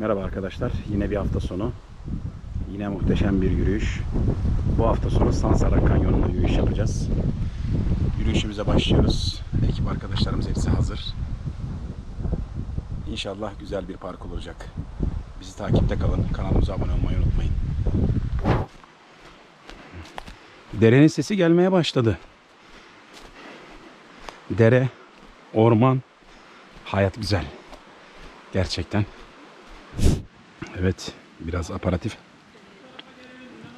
Merhaba arkadaşlar. Yine bir hafta sonu. Yine muhteşem bir yürüyüş. Bu hafta sonu Sansara Kanyonu'nda yürüyüş yapacağız. Yürüyüşümüze başlıyoruz. Ekip arkadaşlarımız hepsi hazır. İnşallah güzel bir park olacak. Bizi takipte kalın. Kanalımıza abone olmayı unutmayın. Derenin sesi gelmeye başladı. Dere, orman, hayat güzel. Gerçekten. Evet, biraz aparatif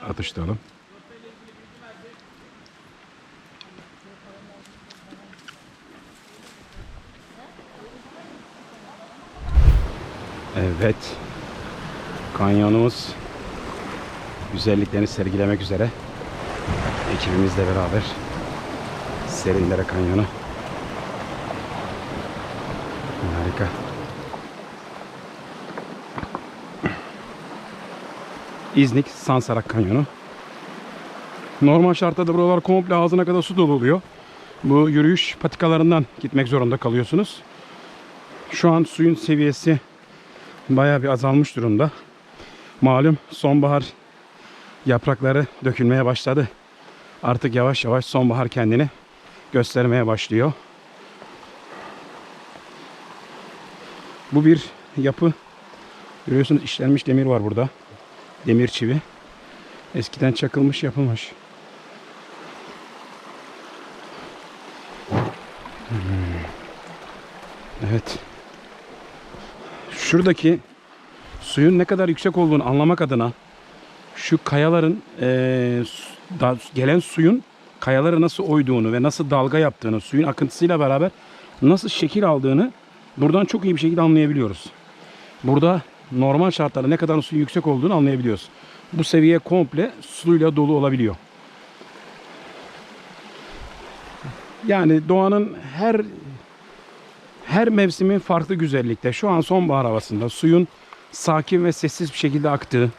atıştıralım. Evet. Kanyonumuz güzelliklerini sergilemek üzere. Ekibimizle beraber Serinlere Kanyonu. Harika. İznik Sansarak Kanyonu. Normal şartlarda buralar komple ağzına kadar su dolu oluyor. Bu yürüyüş patikalarından gitmek zorunda kalıyorsunuz. Şu an suyun seviyesi bayağı bir azalmış durumda. Malum sonbahar yaprakları dökülmeye başladı. Artık yavaş yavaş sonbahar kendini göstermeye başlıyor. Bu bir yapı. Görüyorsunuz işlenmiş demir var burada. Demir çivi. Eskiden çakılmış yapılmış. Hmm. Evet. Şuradaki suyun ne kadar yüksek olduğunu anlamak adına şu kayaların su- da- gelen suyun kayaları nasıl oyduğunu ve nasıl dalga yaptığını, suyun akıntısıyla beraber nasıl şekil aldığını buradan çok iyi bir şekilde anlayabiliyoruz. Burada normal şartlarda ne kadar suyun yüksek olduğunu anlayabiliyoruz. Bu seviye komple suyla dolu olabiliyor. Yani doğanın her her mevsimin farklı güzellikte. Şu an sonbahar havasında suyun sakin ve sessiz bir şekilde aktığı,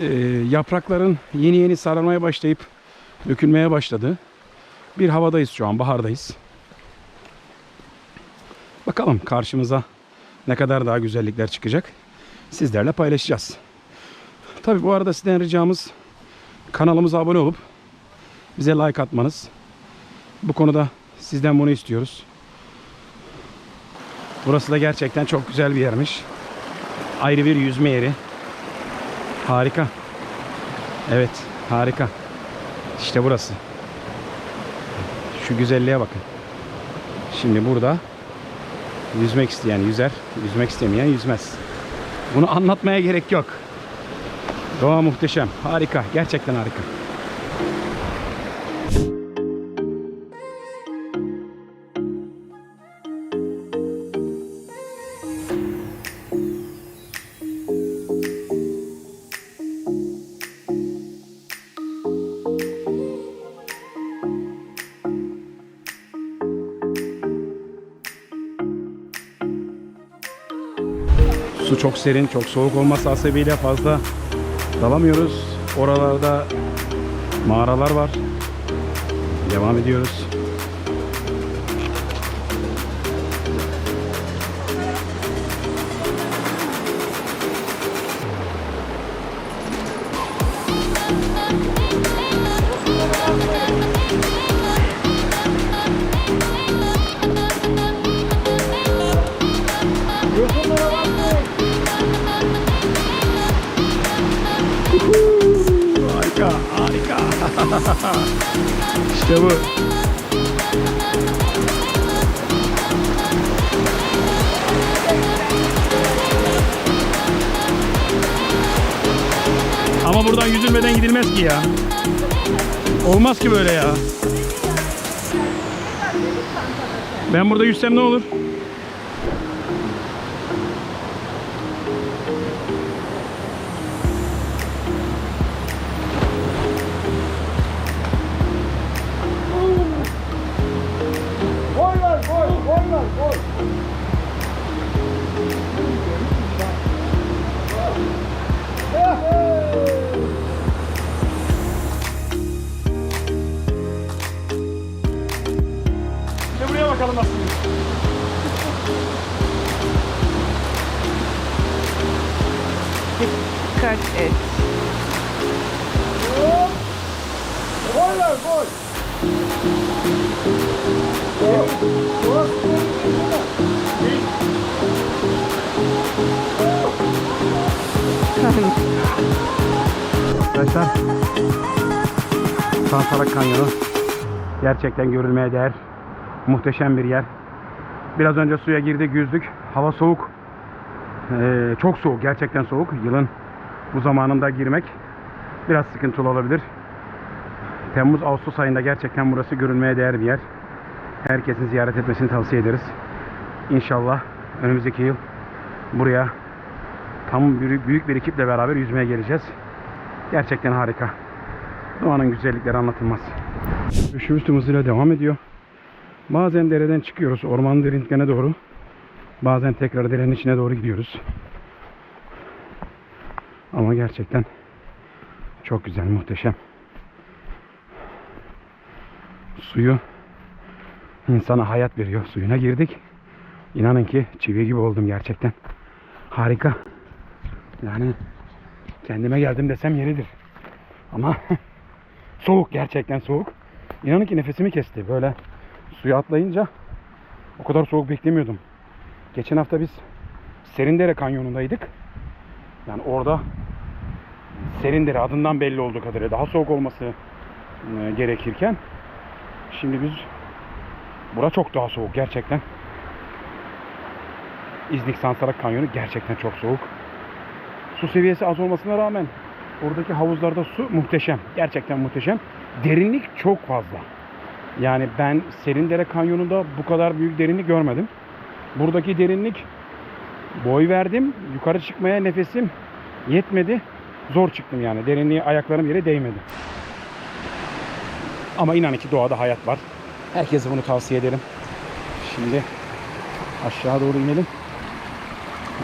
e, yaprakların yeni yeni sararmaya başlayıp dökülmeye başladığı bir havadayız şu an, bahardayız. Bakalım karşımıza ne kadar daha güzellikler çıkacak. Sizlerle paylaşacağız. Tabi bu arada sizden ricamız kanalımıza abone olup bize like atmanız. Bu konuda sizden bunu istiyoruz. Burası da gerçekten çok güzel bir yermiş. Ayrı bir yüzme yeri. Harika. Evet, harika. İşte burası. Şu güzelliğe bakın. Şimdi burada yüzmek isteyen yüzer, yüzmek istemeyen yüzmez. Bunu anlatmaya gerek yok. Doğa muhteşem, harika, gerçekten harika. Çok serin, çok soğuk olması hasebiyle fazla dalamıyoruz. Oralarda mağaralar var. Devam ediyoruz. İşte bu. Ama buradan yüzülmeden gidilmez ki ya. Olmaz ki böyle ya. Ben burada yüzsem ne olur? Dikkat et. Koy lan koy. Arkadaşlar Sansarak Kanyonu gerçekten görülmeye değer. Muhteşem bir yer. Biraz önce suya girdik, yüzdük. Hava soğuk. Ee, çok soğuk, gerçekten soğuk. Yılın bu zamanında girmek biraz sıkıntılı olabilir. Temmuz, Ağustos ayında gerçekten burası görülmeye değer bir yer. Herkesin ziyaret etmesini tavsiye ederiz. İnşallah önümüzdeki yıl buraya tam büyük, bir ekiple beraber yüzmeye geleceğiz. Gerçekten harika. Doğanın güzellikleri anlatılmaz. Üşümüz tümümüzle devam ediyor. Bazen dereden çıkıyoruz ormanın derinliklerine doğru. Bazen tekrar derenin içine doğru gidiyoruz. Ama gerçekten çok güzel, muhteşem. Suyu insana hayat veriyor. Suyuna girdik. İnanın ki çivi gibi oldum gerçekten. Harika. Yani kendime geldim desem yeridir. Ama soğuk gerçekten soğuk. İnanın ki nefesimi kesti. Böyle suya atlayınca o kadar soğuk beklemiyordum. Geçen hafta biz Serindere kanyonundaydık. Yani orada Serindere adından belli olduğu kadarıyla daha soğuk olması e, gerekirken şimdi biz bura çok daha soğuk gerçekten. İznik Sansarak Kanyonu gerçekten çok soğuk. Su seviyesi az olmasına rağmen oradaki havuzlarda su muhteşem. Gerçekten muhteşem. Derinlik çok fazla. Yani ben Serindere Kanyonu'nda bu kadar büyük derinlik görmedim. Buradaki derinlik boy verdim. Yukarı çıkmaya nefesim yetmedi. Zor çıktım yani. Derinliğe ayaklarım yere değmedi. Ama inanın ki doğada hayat var. Herkese bunu tavsiye ederim. Şimdi aşağı doğru inelim.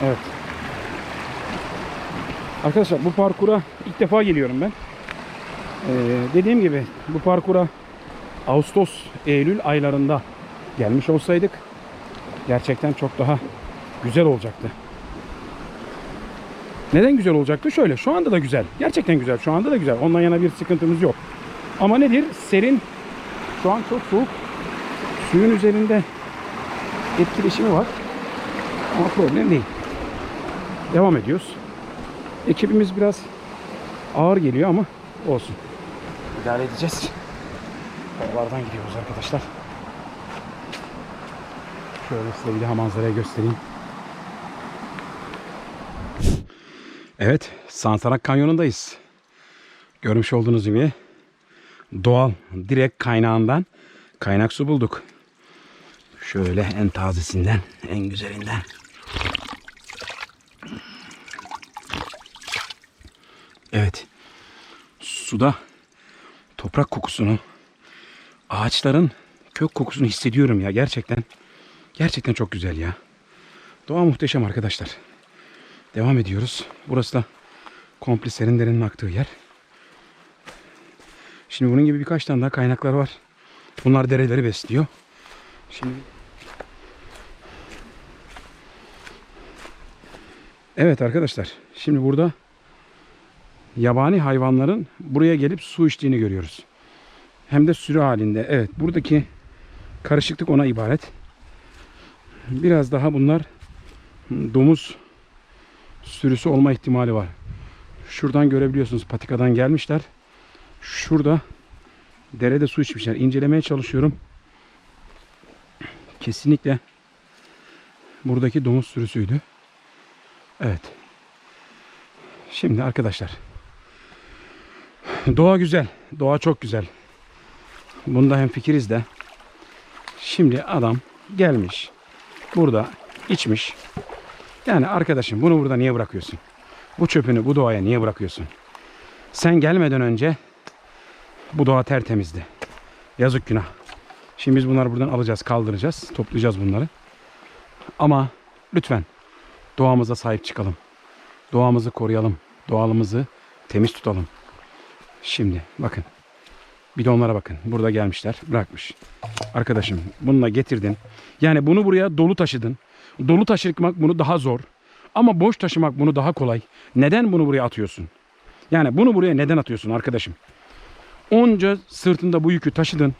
Evet. Arkadaşlar bu parkura ilk defa geliyorum ben. Ee, dediğim gibi bu parkura Ağustos, Eylül aylarında gelmiş olsaydık gerçekten çok daha güzel olacaktı. Neden güzel olacaktı? Şöyle şu anda da güzel. Gerçekten güzel. Şu anda da güzel. Ondan yana bir sıkıntımız yok. Ama nedir? Serin. Şu an çok soğuk. Suyun üzerinde etkileşimi var. Ama problem değil. Devam ediyoruz. Ekibimiz biraz ağır geliyor ama olsun. İdare edeceğiz. Oralardan gidiyoruz arkadaşlar. Şöyle size bir daha manzarayı göstereyim. Evet, Sansarak Kanyonu'ndayız. Görmüş olduğunuz gibi doğal, direkt kaynağından kaynak su bulduk. Şöyle en tazesinden, en güzelinden. Evet. Suda toprak kokusunu, ağaçların kök kokusunu hissediyorum ya gerçekten. Gerçekten çok güzel ya. Doğa muhteşem arkadaşlar. Devam ediyoruz. Burası da komple serinlerin aktığı yer. Şimdi bunun gibi birkaç tane daha kaynaklar var. Bunlar dereleri besliyor. Şimdi Evet arkadaşlar. Şimdi burada yabani hayvanların buraya gelip su içtiğini görüyoruz. Hem de sürü halinde. Evet buradaki karışıklık ona ibaret. Biraz daha bunlar domuz sürüsü olma ihtimali var. Şuradan görebiliyorsunuz patikadan gelmişler. Şurada derede su içmişler. İncelemeye çalışıyorum. Kesinlikle buradaki domuz sürüsüydü. Evet. Şimdi arkadaşlar Doğa güzel. Doğa çok güzel. Bunda hem fikiriz de. Şimdi adam gelmiş. Burada içmiş. Yani arkadaşım bunu burada niye bırakıyorsun? Bu çöpünü bu doğaya niye bırakıyorsun? Sen gelmeden önce bu doğa tertemizdi. Yazık günah. Şimdi biz bunları buradan alacağız, kaldıracağız, toplayacağız bunları. Ama lütfen doğamıza sahip çıkalım. Doğamızı koruyalım. Doğalımızı temiz tutalım. Şimdi bakın. Bidonlara bakın. Burada gelmişler. Bırakmış. Arkadaşım bununla getirdin. Yani bunu buraya dolu taşıdın. Dolu taşırmak bunu daha zor. Ama boş taşımak bunu daha kolay. Neden bunu buraya atıyorsun? Yani bunu buraya neden atıyorsun arkadaşım? Onca sırtında bu yükü taşıdın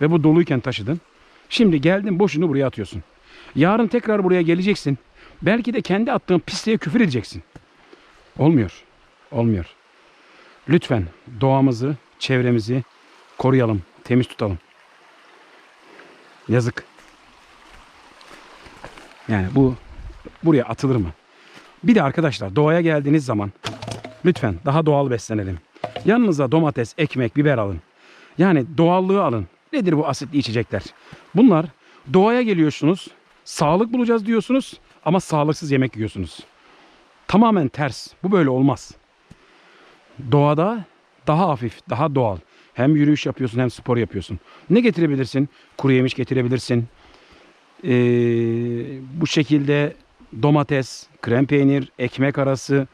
ve bu doluyken taşıdın. Şimdi geldin boşunu buraya atıyorsun. Yarın tekrar buraya geleceksin. Belki de kendi attığın pisliğe küfür edeceksin. Olmuyor. Olmuyor. Lütfen doğamızı, çevremizi koruyalım, temiz tutalım. Yazık. Yani bu buraya atılır mı? Bir de arkadaşlar doğaya geldiğiniz zaman lütfen daha doğal beslenelim. Yanınıza domates, ekmek, biber alın. Yani doğallığı alın. Nedir bu asitli içecekler? Bunlar doğaya geliyorsunuz, sağlık bulacağız diyorsunuz ama sağlıksız yemek yiyorsunuz. Tamamen ters. Bu böyle olmaz. Doğada daha hafif, daha doğal. Hem yürüyüş yapıyorsun hem spor yapıyorsun. Ne getirebilirsin? Kuru yemiş getirebilirsin. Ee, bu şekilde domates, krem peynir, ekmek arası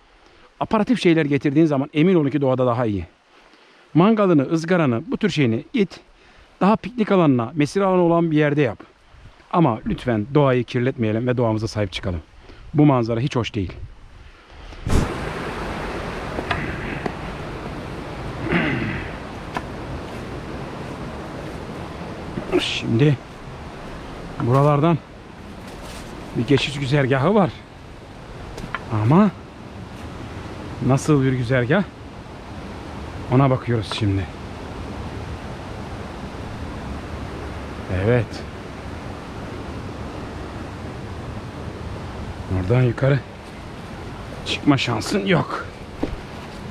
aparatif şeyler getirdiğin zaman emin olun ki doğada daha iyi. Mangalını, ızgaranı, bu tür şeyini git daha piknik alanına, mesire alanı olan bir yerde yap. Ama lütfen doğayı kirletmeyelim ve doğamıza sahip çıkalım. Bu manzara hiç hoş değil. Şimdi buralardan bir geçiş güzergahı var. Ama nasıl bir güzergah? Ona bakıyoruz şimdi. Evet. Oradan yukarı çıkma şansın yok.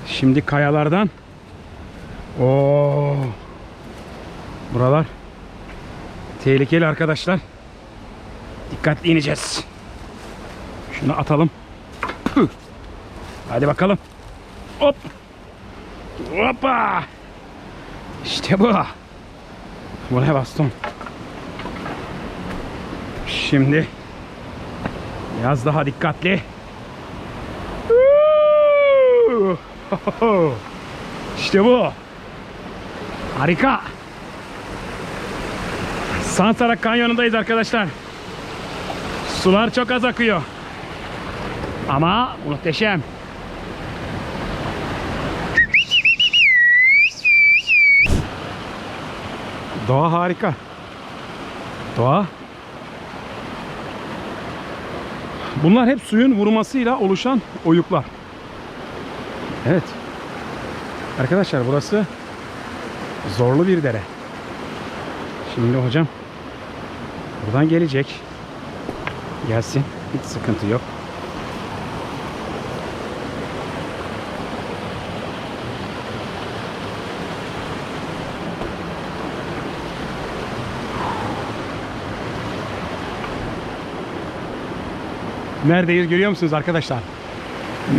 Şimdi kayalardan Oo. Buralar tehlikeli arkadaşlar. Dikkatli ineceğiz. Şunu atalım. Hadi bakalım. Hop. Hoppa. İşte bu. Buraya bastım. Şimdi biraz daha dikkatli. İşte bu. Harika. Sansarak Kanyonu'ndayız arkadaşlar. Sular çok az akıyor. Ama muhteşem. Doğa harika. Doğa. Bunlar hep suyun vurmasıyla oluşan oyuklar. Evet. Arkadaşlar burası zorlu bir dere. Şimdi hocam buradan gelecek. Gelsin. Hiç sıkıntı yok. Neredeyiz görüyor musunuz arkadaşlar?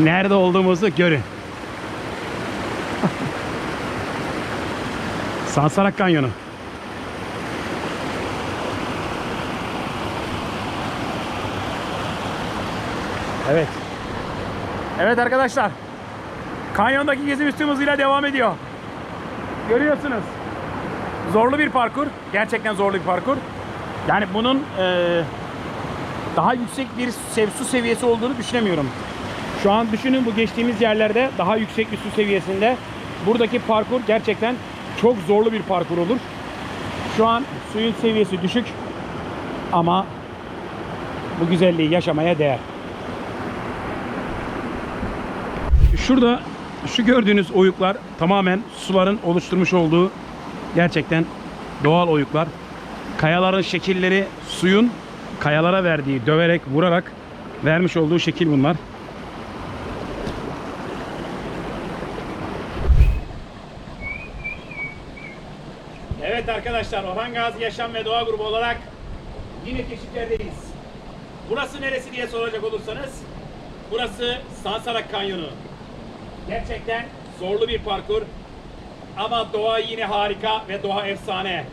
Nerede olduğumuzu görün. Sansarak Kanyonu. Evet. Evet arkadaşlar. Kanyondaki gezimiz tüm hızıyla devam ediyor. Görüyorsunuz. Zorlu bir parkur. Gerçekten zorlu bir parkur. Yani bunun eee, daha yüksek bir su seviyesi olduğunu düşünemiyorum. Şu an düşünün bu geçtiğimiz yerlerde daha yüksek bir su seviyesinde. Buradaki parkur gerçekten çok zorlu bir parkur olur. Şu an suyun seviyesi düşük ama bu güzelliği yaşamaya değer. Şurada şu gördüğünüz oyuklar tamamen suların oluşturmuş olduğu gerçekten doğal oyuklar. Kayaların şekilleri suyun kayalara verdiği, döverek, vurarak vermiş olduğu şekil bunlar. Evet arkadaşlar Orhan Gazi Yaşam ve Doğa Grubu olarak yine keşiflerdeyiz. Burası neresi diye soracak olursanız burası Sansarak Kanyonu. Gerçekten zorlu bir parkur ama doğa yine harika ve doğa efsane.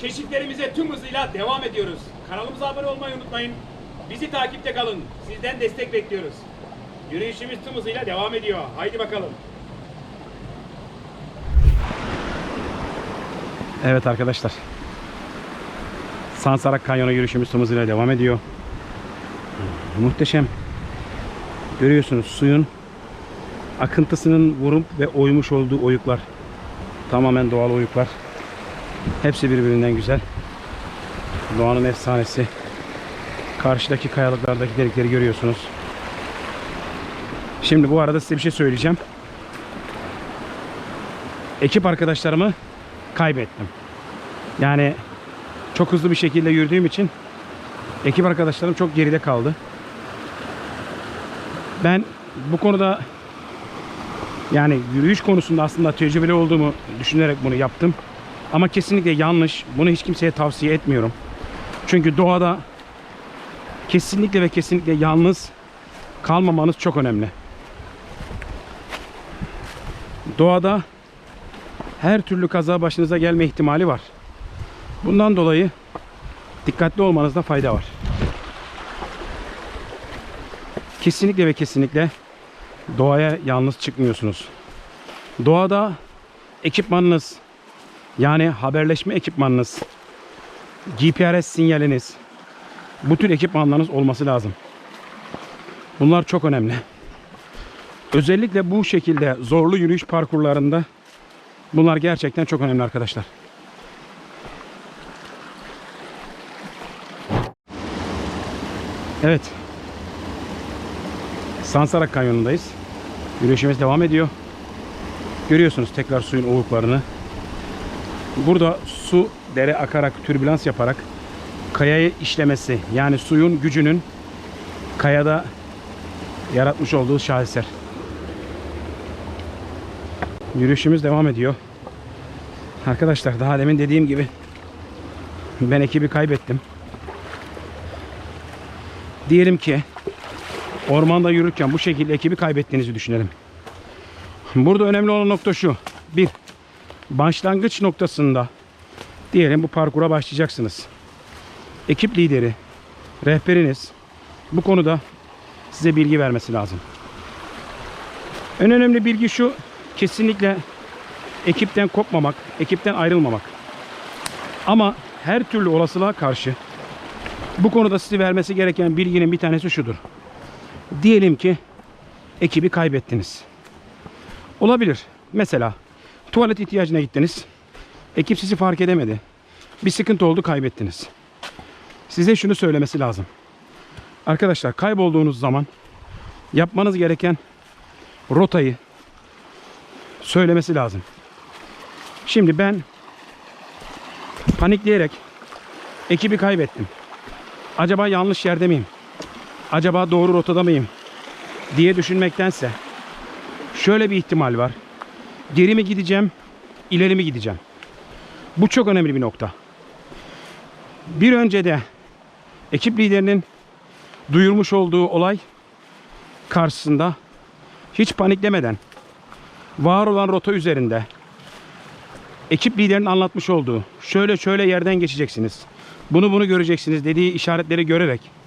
Keşiflerimize tüm hızıyla devam ediyoruz. Kanalımıza abone olmayı unutmayın. Bizi takipte kalın. Sizden destek bekliyoruz. Yürüyüşümüz tüm hızıyla devam ediyor. Haydi bakalım. Evet arkadaşlar. Sansarak Kanyonu yürüyüşümüz tüm hızıyla devam ediyor. Muhteşem. Görüyorsunuz suyun akıntısının vurup ve oymuş olduğu oyuklar. Tamamen doğal oyuklar. Hepsi birbirinden güzel. Doğanın efsanesi. Karşıdaki kayalıklardaki delikleri görüyorsunuz. Şimdi bu arada size bir şey söyleyeceğim. Ekip arkadaşlarımı kaybettim. Yani çok hızlı bir şekilde yürüdüğüm için ekip arkadaşlarım çok geride kaldı. Ben bu konuda yani yürüyüş konusunda aslında tecrübeli olduğumu düşünerek bunu yaptım. Ama kesinlikle yanlış. Bunu hiç kimseye tavsiye etmiyorum. Çünkü doğada kesinlikle ve kesinlikle yalnız kalmamanız çok önemli. Doğada her türlü kaza başınıza gelme ihtimali var. Bundan dolayı dikkatli olmanızda fayda var. Kesinlikle ve kesinlikle doğaya yalnız çıkmıyorsunuz. Doğada ekipmanınız yani haberleşme ekipmanınız, GPRS sinyaliniz, bu tür ekipmanlarınız olması lazım. Bunlar çok önemli. Özellikle bu şekilde zorlu yürüyüş parkurlarında bunlar gerçekten çok önemli arkadaşlar. Evet. Sansarak Kanyonu'ndayız. Yürüyüşümüz devam ediyor. Görüyorsunuz tekrar suyun oluklarını. Burada su dere akarak, türbülans yaparak kayayı işlemesi yani suyun gücünün kayada yaratmış olduğu şaheser. Yürüyüşümüz devam ediyor. Arkadaşlar daha demin dediğim gibi ben ekibi kaybettim. Diyelim ki ormanda yürürken bu şekilde ekibi kaybettiğinizi düşünelim. Burada önemli olan nokta şu. Bir, başlangıç noktasında diyelim bu parkura başlayacaksınız. Ekip lideri, rehberiniz bu konuda size bilgi vermesi lazım. En önemli bilgi şu. Kesinlikle ekipten kopmamak, ekipten ayrılmamak. Ama her türlü olasılığa karşı bu konuda size vermesi gereken bilginin bir tanesi şudur. Diyelim ki ekibi kaybettiniz. Olabilir. Mesela tuvalet ihtiyacına gittiniz. Ekip sizi fark edemedi. Bir sıkıntı oldu kaybettiniz. Size şunu söylemesi lazım. Arkadaşlar kaybolduğunuz zaman yapmanız gereken rotayı söylemesi lazım. Şimdi ben panikleyerek ekibi kaybettim. Acaba yanlış yerde miyim? Acaba doğru rotada mıyım? diye düşünmektense şöyle bir ihtimal var. Geri mi gideceğim, ileri mi gideceğim? Bu çok önemli bir nokta. Bir önce de ekip liderinin duyurmuş olduğu olay karşısında hiç paniklemeden var olan rota üzerinde ekip liderinin anlatmış olduğu şöyle şöyle yerden geçeceksiniz. Bunu bunu göreceksiniz dediği işaretleri görerek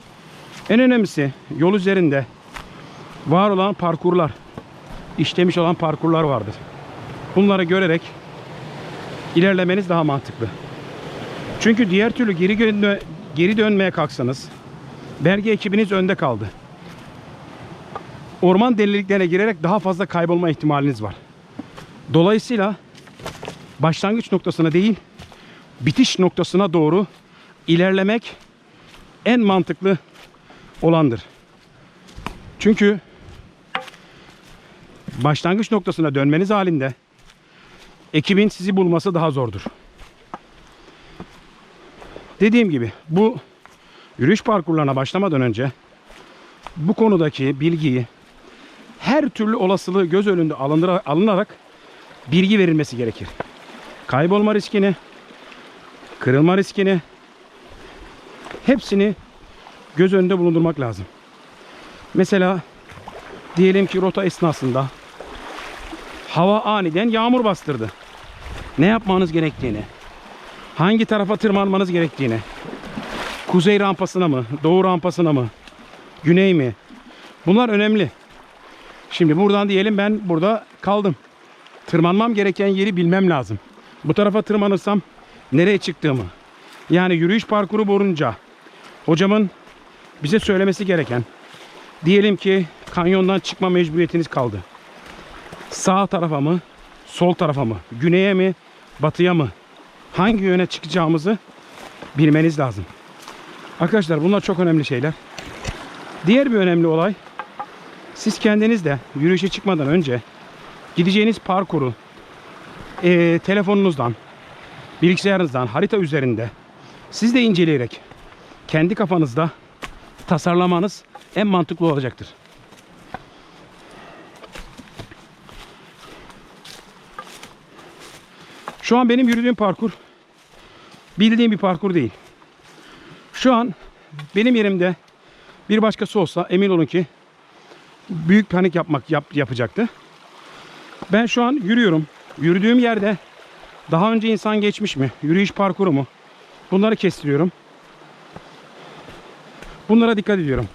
en önemlisi yol üzerinde var olan parkurlar işlemiş olan parkurlar vardır. Bunları görerek ilerlemeniz daha mantıklı. Çünkü diğer türlü geri dönme, geri dönmeye kalksanız belge ekibiniz önde kaldı. Orman deliliklerine girerek daha fazla kaybolma ihtimaliniz var. Dolayısıyla başlangıç noktasına değil, bitiş noktasına doğru ilerlemek en mantıklı olandır. Çünkü başlangıç noktasına dönmeniz halinde ekibin sizi bulması daha zordur. Dediğim gibi bu yürüyüş parkurlarına başlamadan önce bu konudaki bilgiyi her türlü olasılığı göz önünde alındıra- alınarak bilgi verilmesi gerekir. Kaybolma riskini, kırılma riskini hepsini göz önünde bulundurmak lazım. Mesela diyelim ki rota esnasında hava aniden yağmur bastırdı. Ne yapmanız gerektiğini, hangi tarafa tırmanmanız gerektiğini, kuzey rampasına mı, doğu rampasına mı, güney mi? Bunlar önemli. Şimdi buradan diyelim ben burada kaldım. Tırmanmam gereken yeri bilmem lazım. Bu tarafa tırmanırsam nereye çıktığımı. Yani yürüyüş parkuru boyunca hocamın bize söylemesi gereken Diyelim ki kanyondan çıkma mecburiyetiniz kaldı. Sağ tarafa mı, sol tarafa mı, güneye mi, batıya mı? Hangi yöne çıkacağımızı bilmeniz lazım. Arkadaşlar bunlar çok önemli şeyler. Diğer bir önemli olay siz kendiniz de yürüyüşe çıkmadan önce gideceğiniz parkuru eee, telefonunuzdan, bilgisayarınızdan, harita üzerinde siz de inceleyerek kendi kafanızda tasarlamanız en mantıklı olacaktır. Şu an benim yürüdüğüm parkur bildiğim bir parkur değil. Şu an benim yerimde bir başkası olsa emin olun ki büyük panik yapmak yap, yapacaktı. Ben şu an yürüyorum. Yürüdüğüm yerde daha önce insan geçmiş mi? Yürüyüş parkuru mu? Bunları kestiriyorum. Bunlara dikkat ediyorum.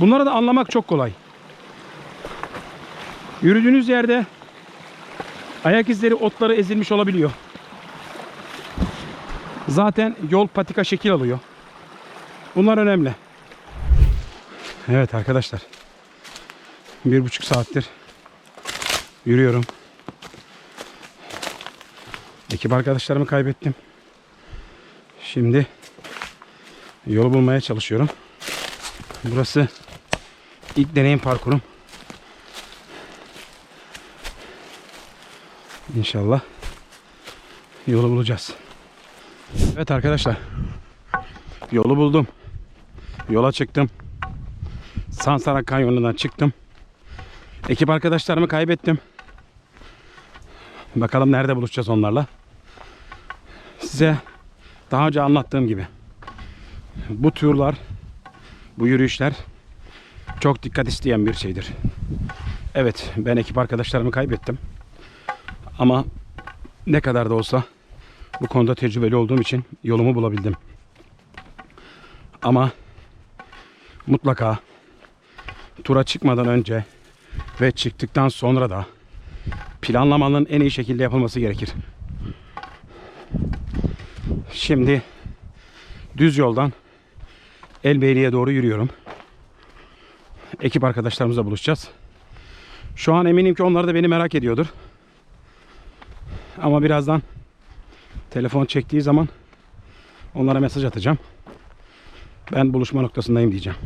Bunları da anlamak çok kolay. Yürüdüğünüz yerde ayak izleri otları ezilmiş olabiliyor. Zaten yol patika şekil alıyor. Bunlar önemli. Evet arkadaşlar. Bir buçuk saattir yürüyorum. Ekip arkadaşlarımı kaybettim. Şimdi yol bulmaya çalışıyorum. Burası ilk deneyim parkurum. İnşallah yolu bulacağız. Evet arkadaşlar. Yolu buldum. Yola çıktım. Sansara Kanyonu'ndan çıktım. Ekip arkadaşlarımı kaybettim. Bakalım nerede buluşacağız onlarla. Size daha önce anlattığım gibi bu turlar, bu yürüyüşler çok dikkat isteyen bir şeydir. Evet, ben ekip arkadaşlarımı kaybettim. Ama ne kadar da olsa bu konuda tecrübeli olduğum için yolumu bulabildim. Ama mutlaka tura çıkmadan önce ve çıktıktan sonra da planlamanın en iyi şekilde yapılması gerekir. Şimdi düz yoldan Elbeyli'ye doğru yürüyorum. Ekip arkadaşlarımızla buluşacağız. Şu an eminim ki onlar da beni merak ediyordur. Ama birazdan telefon çektiği zaman onlara mesaj atacağım. Ben buluşma noktasındayım diyeceğim.